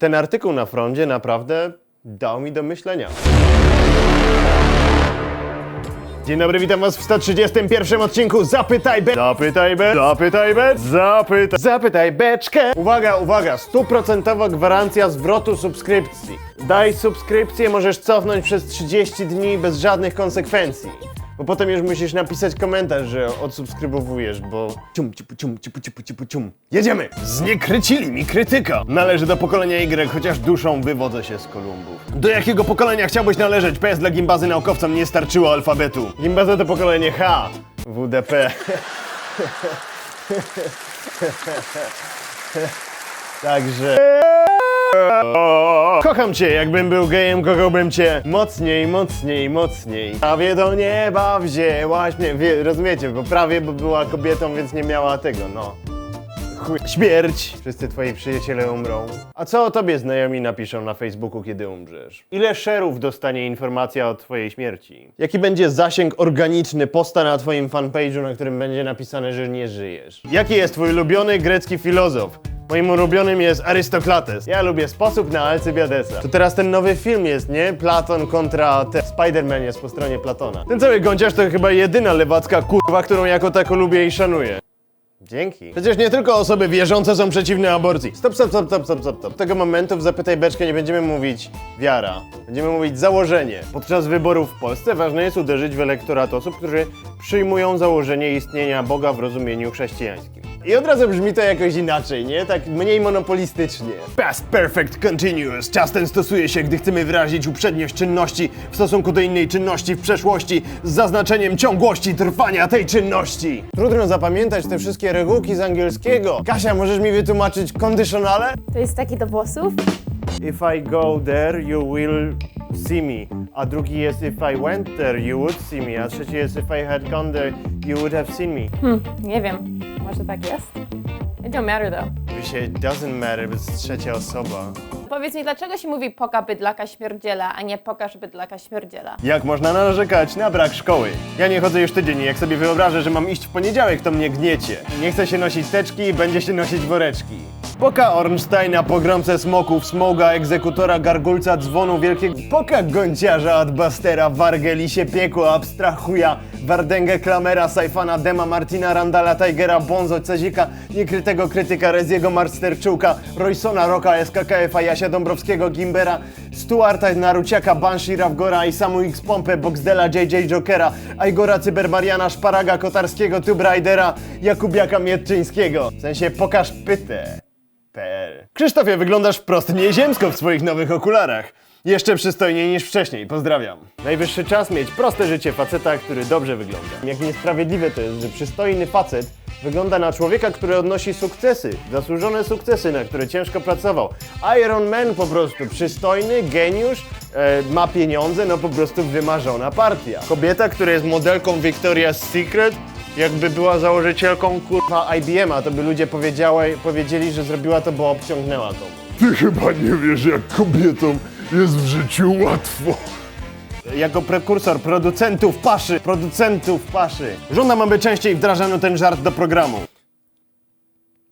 Ten artykuł na froncie naprawdę dał mi do myślenia. Dzień dobry, witam was w 131 odcinku Zapytaj Be... Zapytaj Be... Zapytaj Be... Zapytaj... Zapytaj Beczkę! Uwaga, uwaga, stuprocentowa gwarancja zwrotu subskrypcji. Daj subskrypcję, możesz cofnąć przez 30 dni bez żadnych konsekwencji. Bo potem już musisz napisać komentarz, że odsubskrybowujesz, bo... Cium, cipu, cium, cipu, cipu, cipu, cium. Jedziemy! Zniekrycili mi krytyka! Należy do pokolenia Y, chociaż duszą wywodzę się z Kolumbów. Do jakiego pokolenia chciałbyś należeć? PS dla gimbazy naukowcom nie starczyło alfabetu. Gimbaza to pokolenie H. WDP. Także... Kocham cię, jakbym był gejem, kochałbym cię mocniej, mocniej, mocniej. Prawie do nieba wzięłaś mnie, wie, rozumiecie, bo prawie bo była kobietą, więc nie miała tego, no. Chuj. Śmierć! Wszyscy twoi przyjaciele umrą. A co o tobie znajomi napiszą na Facebooku, kiedy umrzesz? Ile szerów dostanie informacja o twojej śmierci? Jaki będzie zasięg organiczny posta na twoim fanpage'u, na którym będzie napisane, że nie żyjesz? Jaki jest twój ulubiony grecki filozof? Moim ulubionym jest Arystoklates. Ja lubię sposób na Alcybiadesa. To teraz ten nowy film jest, nie? Platon kontra te. Spider-Man jest po stronie Platona. Ten cały gąciarz to chyba jedyna lewacka kurwa, którą jako tako lubię i szanuję. Dzięki. Przecież nie tylko osoby wierzące są przeciwne aborcji. Stop, stop, stop, stop, stop, stop, stop. Tego momentu w Zapytaj Beczkę nie będziemy mówić wiara. Będziemy mówić założenie. Podczas wyborów w Polsce ważne jest uderzyć w elektorat osób, którzy przyjmują założenie istnienia Boga w rozumieniu chrześcijańskim. I od razu brzmi to jakoś inaczej, nie? Tak mniej monopolistycznie. Past Perfect Continuous. Czas ten stosuje się, gdy chcemy wyrazić uprzedniość czynności w stosunku do innej czynności w przeszłości z zaznaczeniem ciągłości trwania tej czynności. Trudno zapamiętać te wszystkie regułki z angielskiego. Kasia, możesz mi wytłumaczyć kondyszonale? To jest taki do włosów? If I go there, you will see me. A drugi jest if I went there, you would see me. A trzeci jest if I had gone there, you would have seen me. Hmm, nie wiem. Może tak jest? It don't matter though. Się doesn't matter, bo jest trzecia osoba. Powiedz mi, dlaczego się mówi poka bydlaka śmierdziela, a nie pokaż bydlaka śmierdziela? Jak można narzekać na brak szkoły? Ja nie chodzę już tydzień i jak sobie wyobrażę, że mam iść w poniedziałek, to mnie gniecie. Nie chcę się nosić teczki, będzie się nosić woreczki. Poka Ornsteina, pogromcę smoków, smoga, egzekutora, gargulca, dzwonu wielkiego... Poka gąciarza, adbastera, wargelisie, piekła, abstrahuja, wardęgę, klamera, sajfana, dema, martina, randala, tigera, bonzo, cezika, niekrytego krytyka, reziego, marsterczułka, roysona, roka, SKKF, Jasia Dąbrowskiego, Gimbera, Stuarta, Naruciaka, Banshee, Rawgora i samu X Pompę, Boxdela, JJ Jokera, Aigora, Cybermariana, Szparaga, Kotarskiego, Tube Ridera, Jakubiaka Mietczyńskiego. W sensie pokaż pytę. Krzysztofie, wyglądasz wprost nieziemsko w swoich nowych okularach. Jeszcze przystojniej niż wcześniej, pozdrawiam. Najwyższy czas mieć proste życie faceta, który dobrze wygląda. Jak niesprawiedliwe to jest, że przystojny facet wygląda na człowieka, który odnosi sukcesy, zasłużone sukcesy, na które ciężko pracował. Iron Man po prostu, przystojny, geniusz, e, ma pieniądze, no po prostu wymarzona partia. Kobieta, która jest modelką Victoria's Secret, jakby była założycielką kurwa IBM-a, to by ludzie powiedziały, powiedzieli, że zrobiła to, bo obciągnęła komuś. Ty chyba nie wiesz, jak kobietom jest w życiu łatwo. Jako prekursor producentów paszy, producentów paszy. Żądam, aby częściej wdrażano ten żart do programu.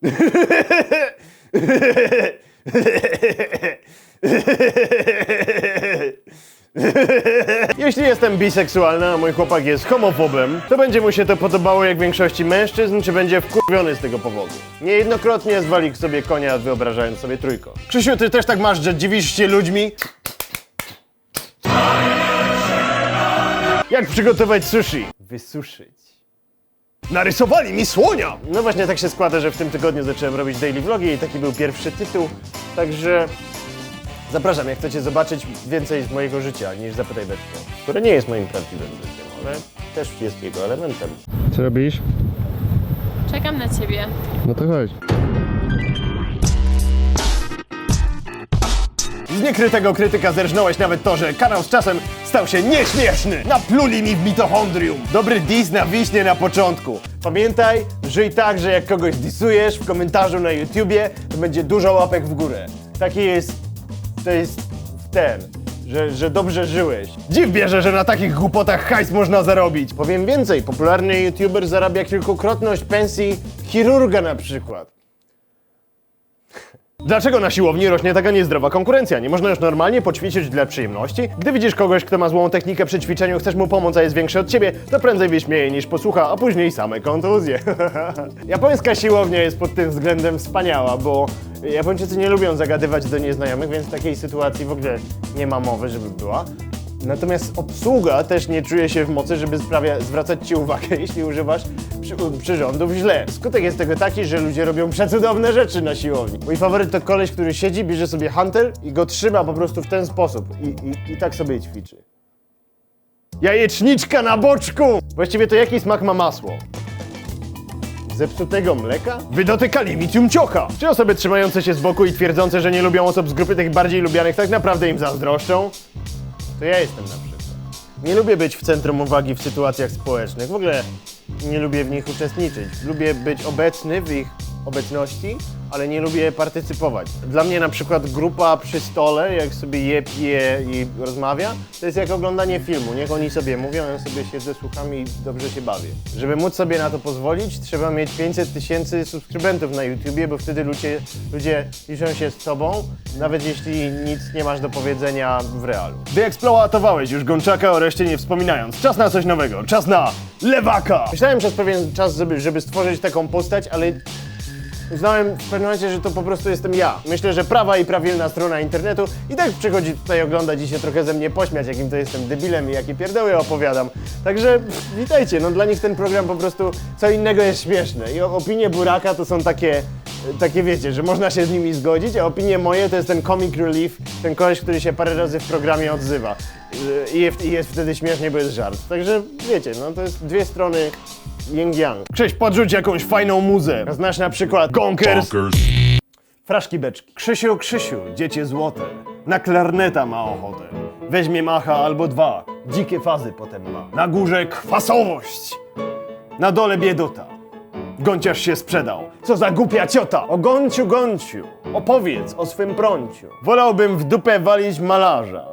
Jeśli jestem biseksualna, a mój chłopak jest homofobem, to będzie mu się to podobało jak większości mężczyzn, czy będzie wkurwiony z tego powodu. Niejednokrotnie zwali sobie konia, wyobrażając sobie trójko. Krzysiu, ty też tak masz, że dziwisz się ludźmi? Jak przygotować sushi? Wysuszyć. Narysowali mi słonia! No właśnie tak się składa, że w tym tygodniu zacząłem robić daily vlogi i taki był pierwszy tytuł, także zapraszam, jak chcecie zobaczyć więcej z mojego życia niż Zapytaj Beczkę, które nie jest moim prawdziwym życiem, ale też jest jego elementem. Co robisz? Czekam na ciebie. No to chodź. Z niekrytego krytyka zerżnąłeś nawet to, że kanał z czasem stał się nieśmieszny. Napluli mi w mitochondrium. Dobry dis na wiśnie na początku. Pamiętaj, żyj tak, że jak kogoś disujesz w komentarzu na YouTubie, to będzie dużo łapek w górę. Taki jest, to jest ten, że, że dobrze żyłeś. Dziw bierze, że na takich głupotach hajs można zarobić. Powiem więcej, popularny YouTuber zarabia kilkukrotność pensji chirurga na przykład. Dlaczego na siłowni rośnie taka niezdrowa konkurencja? Nie można już normalnie poćwiczyć dla przyjemności? Gdy widzisz kogoś, kto ma złą technikę przy ćwiczeniu, chcesz mu pomóc, a jest większy od ciebie, to prędzej wyśmieje niż posłucha, a później same kontuzje. Japońska siłownia jest pod tym względem wspaniała, bo Japończycy nie lubią zagadywać do nieznajomych, więc takiej sytuacji w ogóle nie ma mowy, żeby była. Natomiast obsługa też nie czuje się w mocy, żeby sprawia, zwracać ci uwagę, jeśli używasz przy, przyrządów źle. Skutek jest tego taki, że ludzie robią przecudowne rzeczy na siłowni. Mój faworyt to koleś, który siedzi, bierze sobie hunter i go trzyma po prostu w ten sposób. I, i, i tak sobie ćwiczy. Jajeczniczka na boczku! Właściwie to jaki smak ma masło? Zepsutego mleka? Wy dotykali micium ciocha! Czy osoby trzymające się z boku i twierdzące, że nie lubią osób z grupy tych bardziej lubianych, tak naprawdę im zazdroszczą? To ja jestem na przykład. Nie lubię być w centrum uwagi w sytuacjach społecznych. W ogóle nie lubię w nich uczestniczyć. Lubię być obecny w ich obecności, ale nie lubię partycypować. Dla mnie na przykład grupa przy stole, jak sobie je, pije i rozmawia, to jest jak oglądanie filmu. Niech oni sobie mówią, ja sobie siedzę, słucham i dobrze się bawię. Żeby móc sobie na to pozwolić, trzeba mieć 500 tysięcy subskrybentów na YouTubie, bo wtedy ludzie, ludzie liczą się z tobą, nawet jeśli nic nie masz do powiedzenia w realu. Wyeksploatowałeś już Gączaka o reszcie nie wspominając. Czas na coś nowego, czas na lewaka! Myślałem przez pewien czas, żeby, żeby stworzyć taką postać, ale Uznałem w pewnym momencie, że to po prostu jestem ja. Myślę, że prawa i prawilna strona internetu i tak przychodzi tutaj oglądać i się trochę ze mnie pośmiać, jakim to jestem debilem i jakie pierdoły opowiadam. Także pff, witajcie, no dla nich ten program po prostu co innego jest śmieszne. I opinie Buraka to są takie, takie wiecie, że można się z nimi zgodzić, a opinie moje to jest ten comic relief, ten koleś, który się parę razy w programie odzywa. I jest, i jest wtedy śmiesznie, bo jest żart. Także wiecie, no to jest dwie strony yin yang. Cześć, podrzuć jakąś fajną muzę. Znasz na przykład Gonkers. Fraszki beczki. Krzysiu, Krzysiu, dziecię złote. Na klarneta ma ochotę. Weźmie macha albo dwa. Dzikie fazy potem ma. Na górze kwasowość. Na dole biedota. Gąciarz się sprzedał. Co za głupia ciota. O Gonciu, Gonciu, opowiedz o swym prąciu. Wolałbym w dupę walić malarza,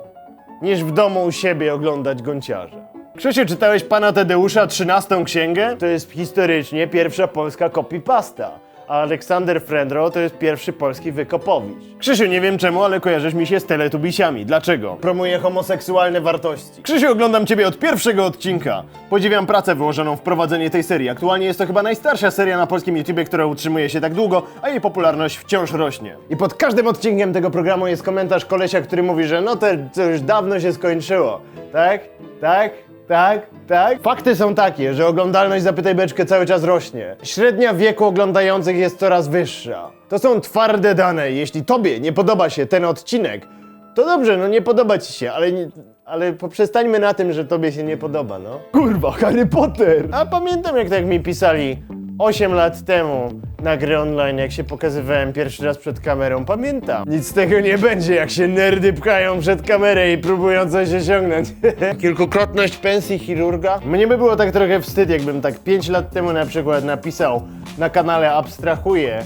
niż w domu u siebie oglądać gąciarza. Krzysiu, czytałeś pana Tadeusza 13 księgę? To jest historycznie pierwsza polska copypasta. A Aleksander Frendro to jest pierwszy polski wykopowicz. Krzysiu, nie wiem czemu, ale kojarzysz mi się z teletubisiami. Dlaczego? Promuje homoseksualne wartości. Krzysiu, oglądam ciebie od pierwszego odcinka. Podziwiam pracę wyłożoną w prowadzenie tej serii. Aktualnie jest to chyba najstarsza seria na polskim YouTubie, która utrzymuje się tak długo, a jej popularność wciąż rośnie. I pod każdym odcinkiem tego programu jest komentarz kolesia, który mówi, że no to, to już dawno się skończyło. Tak? Tak? Tak, tak. Fakty są takie, że oglądalność Zapytaj Beczkę cały czas rośnie. Średnia wieku oglądających jest coraz wyższa. To są twarde dane. Jeśli tobie nie podoba się ten odcinek, to dobrze, no nie podoba ci się, ale, nie, ale poprzestańmy na tym, że tobie się nie podoba, no. Kurwa, Harry Potter! A pamiętam jak tak mi pisali 8 lat temu na gry online, jak się pokazywałem pierwszy raz przed kamerą. Pamiętam. Nic z tego nie będzie, jak się nerdy pchają przed kamerę i próbują coś osiągnąć. Kilkukrotność pensji chirurga. Mnie by było tak trochę wstyd, jakbym tak 5 lat temu na przykład napisał na kanale Abstrahuję,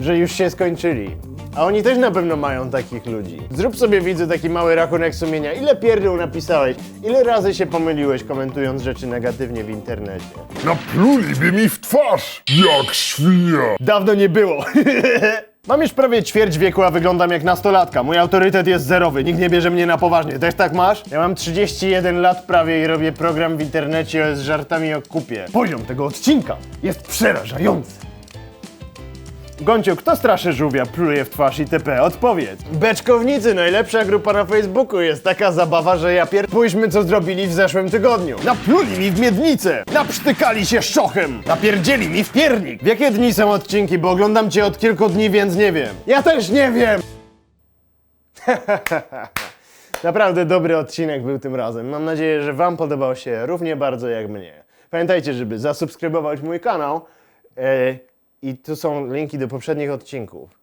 że już się skończyli. A oni też na pewno mają takich ludzi. Zrób sobie, widzę, taki mały rachunek sumienia. Ile pierdół napisałeś? Ile razy się pomyliłeś, komentując rzeczy negatywnie w internecie? Napluliby mi w twarz, jak świnia. Dawno nie było. Mam już prawie ćwierć wieku, a wyglądam jak nastolatka. Mój autorytet jest zerowy, nikt nie bierze mnie na poważnie. Też tak masz? Ja mam 31 lat prawie i robię program w internecie z żartami o kupie. Poziom tego odcinka jest przerażający. Gonciu, kto straszy żółwia, pluje w twarz itp? Odpowiedz. Beczkownicy, najlepsza grupa na Facebooku. Jest taka zabawa, że ja pier... Pójdźmy, co zrobili w zeszłym tygodniu. Napluli mi w miednicę! Naprztykali się szczochem! Napierdzieli mi w piernik! W jakie dni są odcinki? Bo oglądam cię od kilku dni, więc nie wiem. Ja też nie wiem! Naprawdę dobry odcinek był tym razem. Mam nadzieję, że Wam podobał się równie bardzo jak mnie. Pamiętajcie, żeby zasubskrybować mój kanał. E, I tu są linki do poprzednich odcinków.